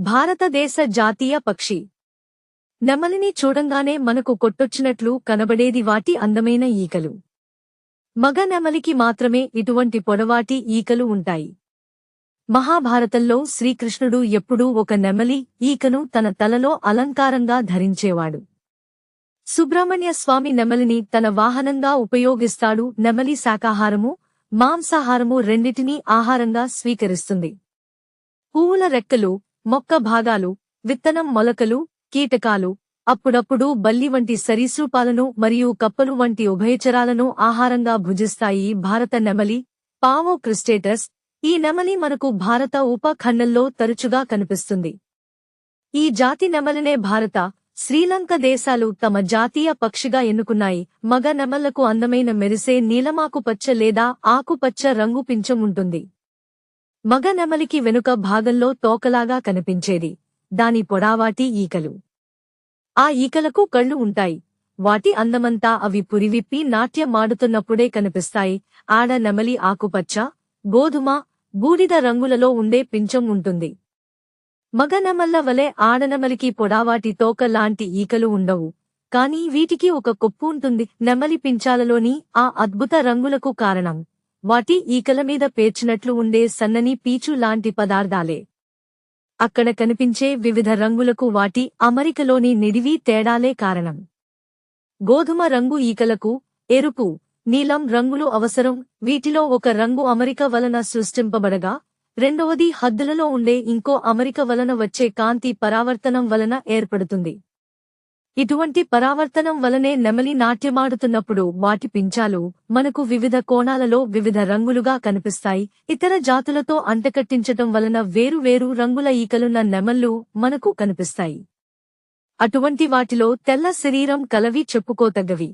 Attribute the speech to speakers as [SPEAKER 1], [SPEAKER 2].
[SPEAKER 1] భారతదేశ జాతీయ పక్షి. నెమలిని చూడంగానే మనకు కొట్టొచ్చినట్లు కనబడేది వాటి అందమైన ఈకలు. మగ నెమలికి మాత్రమే ఇటువంటి పొడవాటి ఈకలు ఉంటాయి. మహాభారతంలో శ్రీకృష్ణుడు ఎప్పుడూ ఒక నెమలి ఈకను తన తలలో అలంకారంగా ధరించేవాడు. సుబ్రహ్మణ్య స్వామి నెమలిని తన వాహనంగా ఉపయోగిస్తాడు. నెమలి శాకాహారము మాంసాహారము రెండిటినీ ఆహారంగా స్వీకరిస్తుంది. పువ్వుల రెక్కలు మొక్క భాగాలు విత్తనం మొలకలు కీటకాలు అప్పుడప్పుడు బల్లి వంటి సరీసృపాలను మరియు కప్పలు వంటి ఉభయచరాలను ఆహారంగా భుజిస్తాయి. భారత నెమలి పావో క్రిస్టేటస్ ఈ నెమలి మనకు భారత ఉపఖండంలో తరచుగా కనిపిస్తుంది. ఈ జాతి నెమలినే భారత శ్రీలంక దేశాలు తమ జాతీయ పక్షిగా ఎన్నుకున్నాయి. మగ నెమళ్ళకు అందమైన మెరిసే నీలమాకుపచ్చ లేదా ఆకుపచ్చ రంగు పించం ఉంటుంది. మగ నెమలికి వెనుక భాగంలో తోకలాగా కనిపించేది. దాని పొడావాటి ఈకలు. ఆ ఈకలకు కళ్ళు ఉంటాయి. వాటి అందమంతా అవి పురివిప్పి నాట్యమాడుతున్నప్పుడే కనిపిస్తాయి. ఆడ నెమలి ఆకుపచ్చ గోధుమ బూడిద రంగులలో ఉండే పించం ఉంటుంది. మగ వలె ఆడనమలికి పొడావాటి తోక లాంటి ఈకలు ఉండవు. కాని వీటికి ఒక కొప్పు ఉంటుంది. నెమలి పించాలలోని ఆ అద్భుత రంగులకు కారణం. వాటి ఈకల మీద పేర్చినట్లు ఉండే సన్నని పీచు లాంటి పదార్థాలే. అక్కడ కనిపించే వివిధ రంగులకు వాటి అమరికలోని నిడివి తేడాలే కారణం. గోధుమ రంగు ఈకలకు ఎరుపు నీలం రంగులు అవసరం వీటిలో ఒక రంగు అమరిక వలన సృష్టింపబడగా రెండవది హద్దులలో ఉండే ఇంకో అమరిక వలన వచ్చే కాంతి పరావర్తనం వలన ఏర్పడుతుంది. ఇటువంటి పరావర్తనం వలనే నెమలి నాట్యమాడుతున్నప్పుడు వాటి పించాలు మనకు వివిధ కోణాలలో వివిధ రంగులుగా కనిపిస్తాయి. ఇతర జాతులతో అంటకట్టించటం వలన వేరు వేరు రంగుల ఈకలున్న నెమళ్ళు మనకు కనిపిస్తాయి. అటువంటి వాటిలో తెల్ల శరీరం కలవి చెప్పుకోతగ్గవి.